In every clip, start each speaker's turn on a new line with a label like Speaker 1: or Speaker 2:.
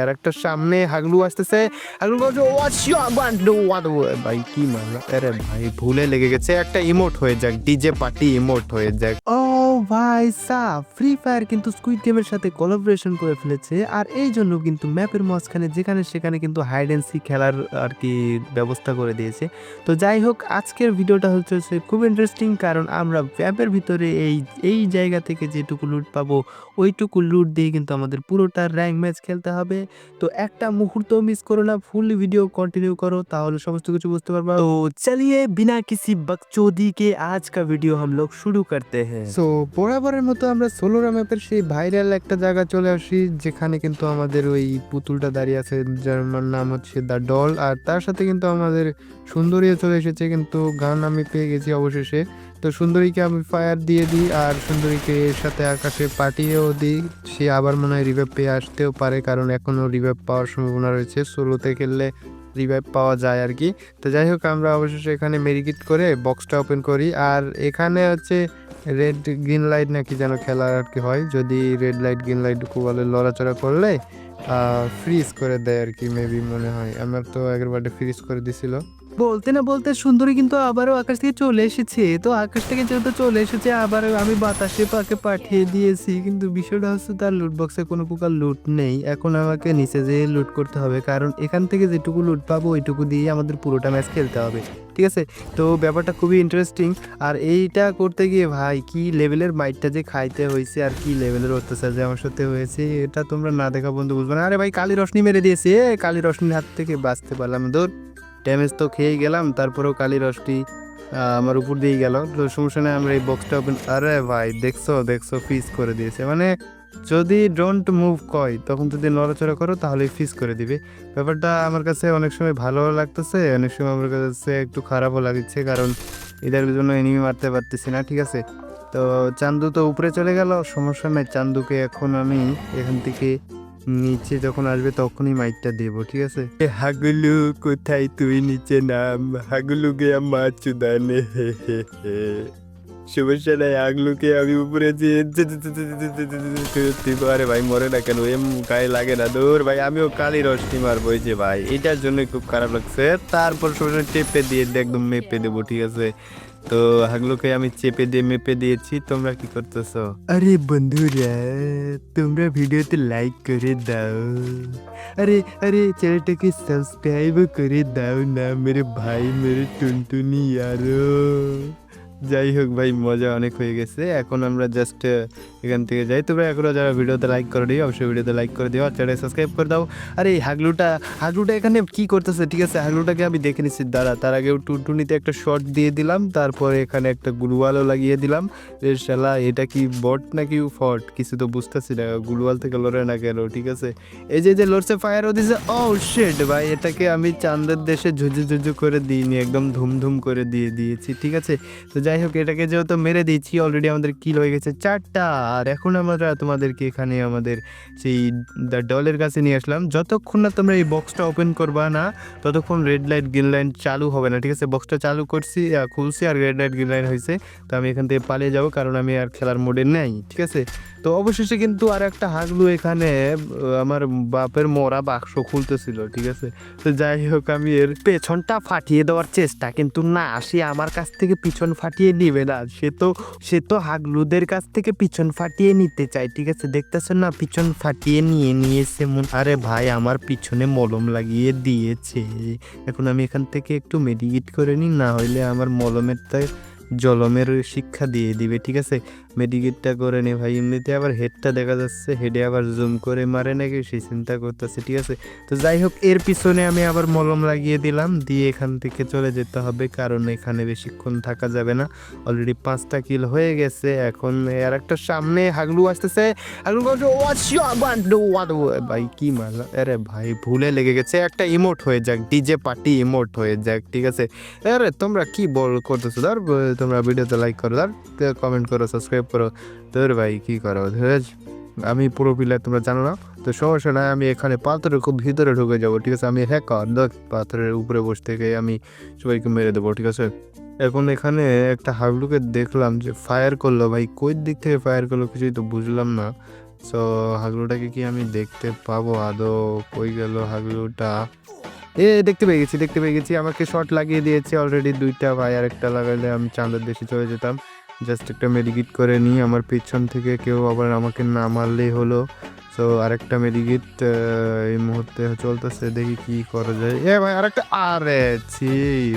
Speaker 1: Character সামনে হাগলু আসতেছে। হাগলু বলছে হোয়াটস ইউর টু হোয়াট ভাই, কি মানে আরে ভাই, ভুলে লেগে গেছে। একটা ইমোট হয়ে যাক ডিজে পার্টি ইমোট হয়ে যাক। ও ভাই সাহ ফ্রি ফায়ার কিন্তু স্কুইড গেমের সাথে কোলাবোরেশন করে ফেলেছে আর এই জন্য কিন্তু ম্যাপের মাঝখানে যেখানে সেখানে কিন্তু হাইড অ্যান্ড সি খেলার আর কি ব্যবস্থা করে দিয়েছে। তো যাই হোক, আজকের ভিডিওটা হচ্ছে খুব ইন্টারেস্টিং কারণ আমরা ম্যাপের ভিতরে এই এই জায়গা থেকে যেটুকু লুট পাবো, ওইটুকু লুট দিয়ে কিন্তু আমাদের পুরোটা র্যাঙ্ক ম্যাচ খেলতে হবে। তো একটা মুহূর্ত মিস করো না ফুল ভিডিও কন্টিনিউ করো, তাহলে সমস্ত কিছু বুঝতে পারবা। তো চালিয়ে বিনা কিসি বকচোদি কে আজ ভিডিও হাম লোগ শুরু করতে হ্যাঁ সো বরাবরের মতো আমরা সোলোরা ম্যাপের সেই ভাইরাল একটা জায়গা চলে আসি, যেখানে কিন্তু আমাদের ওই পুতুলটা দাঁড়িয়ে আছে, যার নাম হচ্ছে দ্য ডল আর তার সাথে কিন্তু আমাদের সুন্দরীও চলে এসেছে, কিন্তু গান আমি পেয়ে গেছি অবশেষে। তো সুন্দরীকে আমি ফায়ার দিয়ে দিই, আর সুন্দরীকে এর সাথে আকাশে পাঠিয়েও দিই। সে আবার মনে হয় রিভাইভ পেয়ে আসতেও পারে, কারণ এখনও রিভাইভ পাওয়ার সম্ভাবনা রয়েছে। সোলোতে খেললে রিভাইভ পাওয়া যায় আর কি। তো যাই হোক, আমরা অবশেষে এখানে মেরিকিট করে বক্সটা ওপেন করি, আর এখানে হচ্ছে রেড গ্রিন লাইট নাকি যেন খেলার আর কি হয়। যদি রেড লাইট গ্রিন লাইট বলে লড়াচড়া করলে ফ্রিজ করে দেয় আর কি মেবি মনে হয়। আমার তো একবারটা ফ্রিজ করে দিছিল। বলতে না বলতে সুন্দরী কিন্তু আবারও আকাশ থেকে চলে এসেছে। তো আকাশ থেকে যেহেতু চলে এসেছে আবার আমি বাতাসে পাকে পাঠিয়ে দিয়েছি। কিন্তু বিষয়টা হচ্ছে তার লুট বক্সে কোনো প্রকার লুট নেই। এখন আমাকে নিচে যেয়ে লুট করতে হবে। কারণ এখান থেকে যেটুকু লুট পাবো, ওইটুকু দিয়ে আমাদের পুরোটা ম্যাচ খেলতে হবে। ঠিক আছে? তো ব্যাপারটা খুবই ইন্টারেস্টিং আর এইটা করতে গিয়ে ভাই, কি লেভেলের মাইটটা যে খাইতে হয়েছে আর কি লেভেলের অত্যাচার যে আমার সাথে হয়েছে, এটা তোমরা না দেখা বন্ধু বুঝবে না। আরে ভাই, কালী রশ্মি মেরে দিয়েছে। কালী রশ্মির হাত থেকে বাঁচতে পারলাম দৌড় ড্যামেজ তো খেয়েই গেলাম, তারপরেও কালী রসটি আমার উপর দিয়ে গেল। তো সমস্যা নেই, আমরা এই বক্সটা ওপেন আরে ভাই, দেখছ দেখছ ফিস করে দিয়েছে। মানে যদি ডোন্ট মুভ কয়, তখন যদি নড়াচড়া করো, তাহলে ফিস করে দিবে। ব্যাপারটা আমার কাছে অনেক সময় ভালো লাগতেছে, অনেক সময় আমার কাছে একটু খারাপও লাগছে, কারণ এদের জন্য এনিমি মারতে পারতেছি না, ঠিক আছে? তো চান্দু তো উপরে চলে গেল, সমস্যা নাই, চান্দুকে এখন আমি এখান থেকে নিচে যখন আসবে তখনই মাইকটা দেব, ঠিক আছে? হাগুলু, কোথায় তুই নিচে নাম? হাগুলু গিয়া মাছ চুদানে, হে হে হে। সমস্যা নাই আগলুকে আমি উপরে আরে ভাই মরে না কেন এম গায়ে লাগে না দূর ভাই আমিও কালি রশ্মি মারবো যে ভাই এটার জন্য খুব খারাপ লাগছে তারপর সমস্যা টেপে দিয়ে একদম মেপে দেবো ঠিক আছে তো হাগলুকে আমি চেপে দিয়ে মেপে দিয়েছি তোমরা কি করতেছো আরে বন্ধুরা তোমরা ভিডিওতে লাইক করে দাও আরে আরে চ্যানেলটাকে সাবস্ক্রাইব করে দাও না মেরে ভাই মেরে টুনটুনি আরও যাই হোক ভাই মজা অনেক হয়ে গেছে। এখন আমরা জাস্ট এখান থেকে যাই। তোমরা এখনও যারা ভিডিওতে লাইক করে দিও অবশ্যই ভিডিওতে লাইক করে দিও চ্যানেল সাবস্ক্রাইব করে দাও। আর এই হাগলুটা হাগলুটা এখানে কি করতেছে? ঠিক আছে, হাগলুটাকে আমি দেখে নিচ্ছি দাঁড়া, তার আগে টুনটুনিতে একটা শর্ট দিয়ে দিলাম, তারপরে এখানে একটা গুলওয়ালও লাগিয়ে দিলাম। শালা, এটা কি বট নাকি ফট কিছু তো বুঝতেছি না গুলওয়াল থেকে লড়ে না কেন? ঠিক আছে। এই যে যে, লড়ছে ফায়ারও দিছে। ও শেড ভাই, এটাকে আমি চাঁদের দেশে ঝুঝু ঝুঝু করে দিইনি, একদম ধুমধুম করে দিয়ে দিয়েছি। ঠিক আছে? তো যাই হোক, এটাকে যেহেতু মেরে দিয়েছি অলরেডি আমাদের কিল হয়ে গেছে চারটা। আর এখন আমরা তোমাদেরকে এখানে আমাদের সেই দ্য ডলের কাছে নিয়ে আসলাম। যতক্ষণ না তোমরা এই বক্সটা ওপেন করবা না, ততক্ষণ রেড লাইট গ্রিন লাইন চালু হবে না, ঠিক আছে? বক্সটা চালু করছি খুলছি আর রেড লাইট গ্রিন লাইন হয়েছে তো আমি এখান থেকে পালিয়ে যাব কারণ আমি আর খেলার মোডে নেই, ঠিক আছে? তো অবশেষে কিন্তু আর একটা হাগলু এখানে আমার বাপের মরা বাক্স খুলতেছিল, ঠিক আছে? তো যাই হোক, আমি এর পেছনটা ফাটিয়ে দেওয়ার চেষ্টা, কিন্তু না, সে আমার কাছ থেকে পিছন ফাটিয়ে নিবে না। সে তো সে তো হাগলুদের কাছ থেকে পিছন ফাটিয়ে নিতে চায়, ঠিক আছে? দেখতেছেন না, পিছন ফাটিয়ে নিয়ে নিয়েছে মন। আরে ভাই, আমার পিছনে মলম লাগিয়ে দিয়েছে। এখন আমি এখান থেকে একটু মেডিকেট করে নিই, না হইলে আমার মলমেরটা জলমের শিক্ষা দিয়ে দিবে, ঠিক আছে? মেডিকেটটা করে নে ভাই। এমনিতে আবার হেডটা দেখা যাচ্ছে হেডে আবার জুম করে মারে নাকি, সেই চিন্তা করতেছে, ঠিক আছে? তো যাই হোক, এর পিছনে আমি আবার মলম লাগিয়ে দিলাম, দিয়ে এখান থেকে চলে যেতে হবে, কারণ এখানে বেশিক্ষণ থাকা যাবে না। অলরেডি পাঁচটা কিল হয়ে গেছে, এখন আর একটা সামনে হাগলু আসতেছে। হাগলু? ভাই, কি মারলা? আরে ভাই, ভুলে লেগে গেছে, একটা ইমোট হয়ে যাক ডিজে পার্টি ইমোট হয়ে যাক, ঠিক আছে? আরে, তোমরা কি বল করতেছো? ধর, তোমরা ভিডিওতে লাইক করো, ধর কমেন্ট করো সাবস্ক্রাইব করো তোর ভাই কি করো ধর আমি পুরো প্লেয়ার তোমরা জানো না? তো সমস্যা নাই, আমি এখানে পাথরের খুব ভিতরে ঢুকে যাব, ঠিক আছে? আমি হ্যাকার দেখ, পাথরের উপরে বসে থেকে আমি সবাইকে মেরে দেবো, ঠিক আছে? এখন এখানে একটা হাবলুকে দেখলাম যে ফায়ার করল, ভাই, কই দিক থেকে ফায়ার করল কিছুই তো বুঝলাম না। সো হাগলুটাকে কি আমি দেখতে পাবো? আদৌ কই গেল হাগলুটা এ, দেখতে পেয়ে গেছি, দেখতে পেয়ে গেছি, আমাকে শর্ট লাগিয়ে দিয়েছে অলরেডি দুইটা ভাই আর একটা লাগাইলে আমি চাঁদের দেশে চলে যেতাম। জাস্ট একটা মেডিকিট করে নিই। আমার পিছন থেকে কেউ আবার আমাকে না মারলেই হলো। সো আরেকটা মেডিকিট এই মুহূর্তে চলতেছে। দেখি কি করা যায়। এ ভাই, আরেকটা, আরে ছি,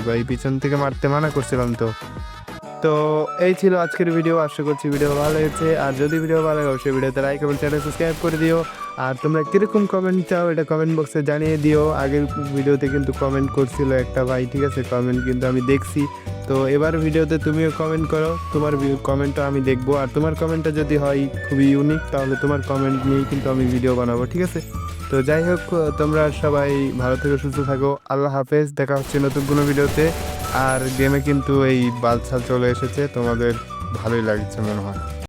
Speaker 1: ভাই, পিছন থেকে মারতে মানা করছিলাম তো। তো, এই ছিল আজকের ভিডিও আশা করছি ভিডিও ভালো লেগেছে। আর যদি ভিডিও ভালো লাগে, অবশ্যই ভিডিওতে লাইক এবং চ্যানেল সাবস্ক্রাইব করে দিও। আর তোমরা কীরকম কমেন্ট চাও, এটা কমেন্ট বক্সে জানিয়ে দিও। আগের ভিডিওতে কিন্তু কমেন্ট করছিল একটা ভাই, ঠিক আছে? কমেন্ট কিন্তু আমি দেখছি। তো এবার ভিডিওতে তুমিও কমেন্ট করো, তোমার কমেন্টটা আমি দেখব। আর তোমার কমেন্টটা যদি হয় খুবই ইউনিক তাহলে তোমার কমেন্ট নিয়েই কিন্তু আমি ভিডিও বানাবো, ঠিক আছে? তো যাই হোক, তোমরা সবাই ভালো থেকে, সুস্থ থাকো। আল্লাহ হাফেজ, দেখা হচ্ছে নতুন কোনো ভিডিওতে। আর গেমে কিন্তু এই বালছাল চলে এসেছে, তোমাদের ভালোই লাগছে মনে হয়।